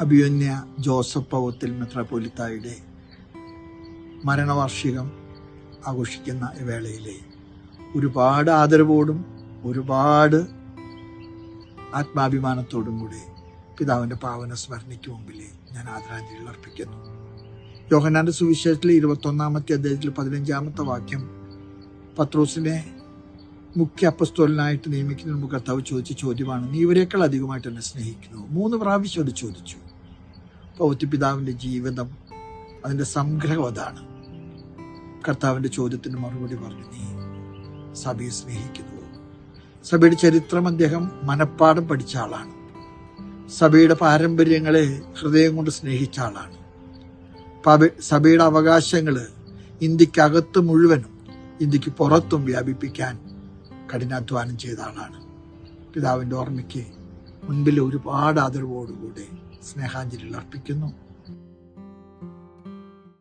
അഭിയന്യ Joseph പൗത്തിൽ മെത്രാപൊലിത്തായുടെ മരണവാർഷികം ആഘോഷിക്കുന്ന വേളയിലെ ഒരുപാട് ആദരവോടും ഒരുപാട് ആത്മാഭിമാനത്തോടും കൂടി പിതാവിന്റെ പാവന സ്മരണയ്ക്ക് മുമ്പിൽ ഞാൻ ആദരാഞ്ജലികൾ അർപ്പിക്കുന്നു. യോഹനാന്റെ സുവിശേഷത്തിലെ ഇരുപത്തൊന്നാമത്തെ അദ്ദേഹത്തിൽ പതിനഞ്ചാമത്തെ വാക്യം പത്രോസിനെ മുഖ്യ അപ്പസ്തോലനായിട്ട് നിയമിക്കുന്നതിന് മുമ്പ് കർത്താവ് ചോദിച്ച ചോദ്യമാണ് നീ ഇവരെക്കാൾ അധികമായിട്ട് എന്നെ സ്നേഹിക്കുന്നു? മൂന്ന് പ്രാവശ്യം അത് ചോദിച്ചു. പൗത്യ പിതാവിന്റെ ജീവിതം അതിന്റെ സംഗ്രഹം അതാണ്. കർത്താവിന്റെ ചോദ്യത്തിന് മറുപടി പറഞ്ഞു നീ സഭയെ സ്നേഹിക്കുന്നു. സഭയുടെ ചരിത്രം അദ്ദേഹം മനഃപ്പാടം പഠിച്ച ആളാണ്. സഭയുടെ പാരമ്പര്യങ്ങളെ ഹൃദയം കൊണ്ട് സ്നേഹിച്ച ആളാണ്. സഭയുടെ അവകാശങ്ങൾ ഇന്ത്യക്കകത്ത് മുഴുവനും ഇന്ത്യയ്ക്ക് പുറത്തും വ്യാപിപ്പിക്കാൻ കഠിനാധ്വാനം ചെയ്ത ആളാണ്. പിതാവിന്റെ ഓർമ്മയ്ക്ക് മുൻപിൽ ഒരുപാട് ആദരവോടുകൂടെ സ്നേഹാഞ്ജലികൾ അർപ്പിക്കുന്നു.